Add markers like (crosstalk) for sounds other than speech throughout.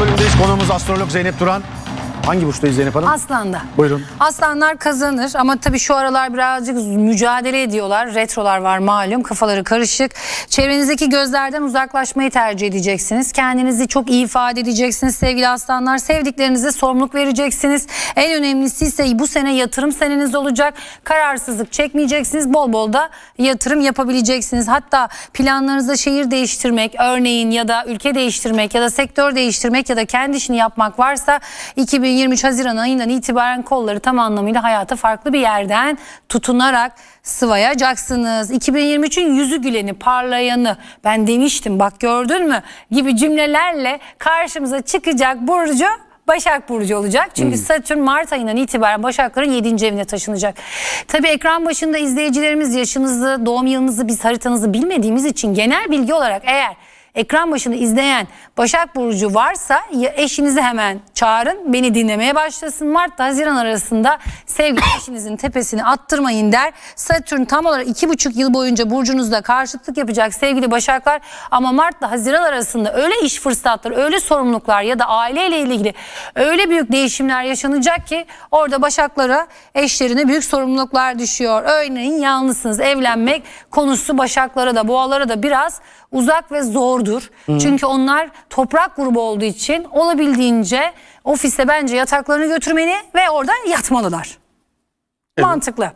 bölümdeyiz. Konuğumuz astrolog Zeynep Duran. Hangi burçtayız Zeynep Hanım? Aslan'da. Buyurun. Aslanlar kazanır ama tabii şu aralar birazcık mücadele ediyorlar. Retrolar var malum kafaları karışık. Çevrenizdeki gözlerden uzaklaşmayı tercih edeceksiniz. Kendinizi çok iyi ifade edeceksiniz sevgili aslanlar. Sevdiklerinize sorumluluk vereceksiniz. En önemlisi ise bu sene yatırım seneniz olacak. Kararsızlık çekmeyeceksiniz. Bol bol da yatırım yapabileceksiniz. Hatta planlarınızda şehir değiştirmek örneğin ya da ülke değiştirmek ya da sektör değiştirmek ya da kendi işini yapmak varsa 2023 Haziran ayından itibaren kolları tam anlamıyla hayata farklı bir yerden tutunarak sıvayacaksınız. 2023'ün yüzü güleni, parlayanı ben demiştim bak gördün mü gibi cümlelerle karşımıza çıkacak Burcu Başak Burcu olacak. Çünkü Satürn Mart ayından itibaren Başakların 7. evine taşınacak. Tabii ekran başında izleyicilerimiz yaşınızı, doğum yılınızı, biz haritanızı bilmediğimiz için genel bilgi olarak eğer ekran başında izleyen Başak Burcu varsa ya eşinizi hemen çağırın beni dinlemeye başlasın. Mart Haziran arasında sevgili (coughs) eşinizin tepesini attırmayın der. Satürn tam olarak iki buçuk yıl boyunca burcunuzda karşıtlık yapacak sevgili Başaklar. Ama Mart'la Haziran arasında öyle iş fırsatları, öyle sorumluluklar ya da aileyle ilgili öyle büyük değişimler yaşanacak ki orada Başaklara eşlerine büyük sorumluluklar düşüyor. Örneğin yalnızsınız evlenmek konusu Başaklara da boğalara da biraz uzak ve zordur. Çünkü onlar toprak grubu olduğu için olabildiğince ofiste bence yataklarını götürmeni ve orada yatmalılar. Mantıklı.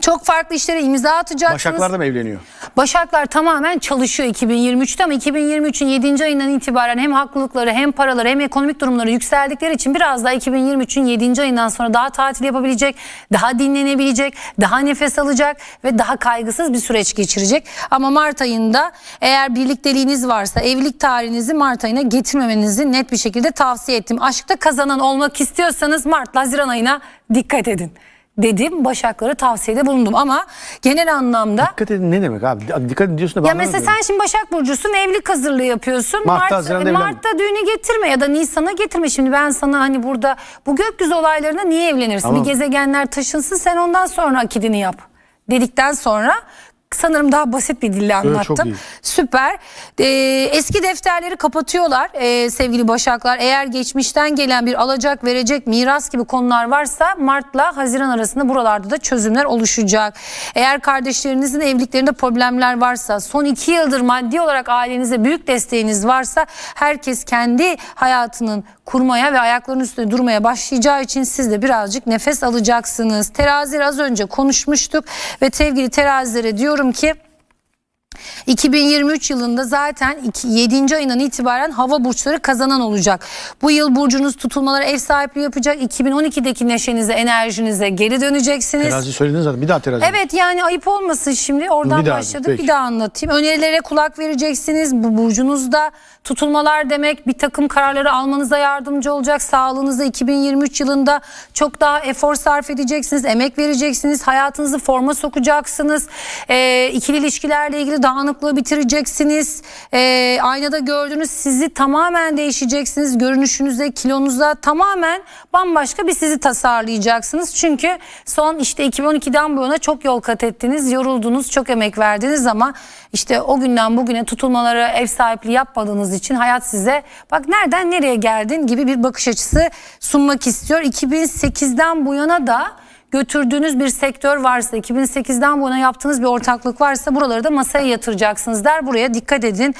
Çok farklı işlere imza atacaksınız. Başaklar da mı evleniyor? Başaklar tamamen çalışıyor 2023'te ama 2023'ün 7. ayından itibaren hem haklılıkları hem paraları hem ekonomik durumları yükseldikleri için biraz daha 2023'ün 7. ayından sonra daha tatil yapabilecek, daha dinlenebilecek, daha nefes alacak ve daha kaygısız bir süreç geçirecek. Ama Mart ayında eğer birlikteliğiniz varsa evlilik tarihinizi Mart ayına getirmemenizi net bir şekilde tavsiye ettim. Aşkta kazanan olmak istiyorsanız Mart Haziran ayına dikkat edin dedim. Başakları tavsiyede bulundum ama genel anlamda Dikkat edin ne demek abi? Dikkat edin diyorsun da ben ya mesela anlamıyorum. sen şimdi Başak Burcu'sun evlilik hazırlığı yapıyorsun. Mart'ta, Mart, Haziran'da Mart'ta düğünü getirme ya da Nisan'a getirme. Şimdi ben sana hani burada bu gökyüzü olaylarına niye evlenirsin? Tamam. Bir gezegenler taşınsın sen ondan sonra akidini yap dedikten sonra sanırım daha basit bir dille anlattım. iyi. Süper. Ee, eski defterleri kapatıyorlar ee, sevgili Başaklar. Eğer geçmişten gelen bir alacak verecek miras gibi konular varsa Mart'la Haziran arasında buralarda da çözümler oluşacak. Eğer kardeşlerinizin evliliklerinde problemler varsa son iki yıldır maddi olarak ailenize büyük desteğiniz varsa herkes kendi hayatının kurmaya ve ayaklarının üstünde durmaya başlayacağı için siz de birazcık nefes alacaksınız. Terazileri az önce konuşmuştuk ve sevgili terazilere diyorum ki 2023 yılında zaten 7. ayından itibaren hava burçları kazanan olacak. Bu yıl burcunuz tutulmalara ev sahipliği yapacak. 2012'deki neşenize, enerjinize geri döneceksiniz. Terazi söyledin zaten. Bir daha terazi. Evet yani ayıp olmasın şimdi oradan Bir daha, başladık peki. bir daha anlatayım. Önerilere kulak vereceksiniz. Bu burcunuzda tutulmalar demek bir takım kararları almanıza yardımcı olacak. Sağlığınızda 2023 yılında çok daha efor sarf edeceksiniz. Emek vereceksiniz. Hayatınızı forma sokacaksınız. Ee, ikili ilişkilerle ilgili dağınıklığı bitireceksiniz. Ee, aynada gördüğünüz sizi tamamen değişeceksiniz. Görünüşünüzde, kilonuzda tamamen bambaşka bir sizi tasarlayacaksınız. Çünkü son işte 2012'den bu yana çok yol kat ettiniz, yoruldunuz, çok emek verdiniz ama işte o günden bugüne tutulmalara ev sahipliği yapmadığınız için hayat size bak nereden nereye geldin gibi bir bakış açısı sunmak istiyor. 2008'den bu yana da götürdüğünüz bir sektör varsa 2008'den bu yana yaptığınız bir ortaklık varsa buraları da masaya yatıracaksınız der. Buraya dikkat edin.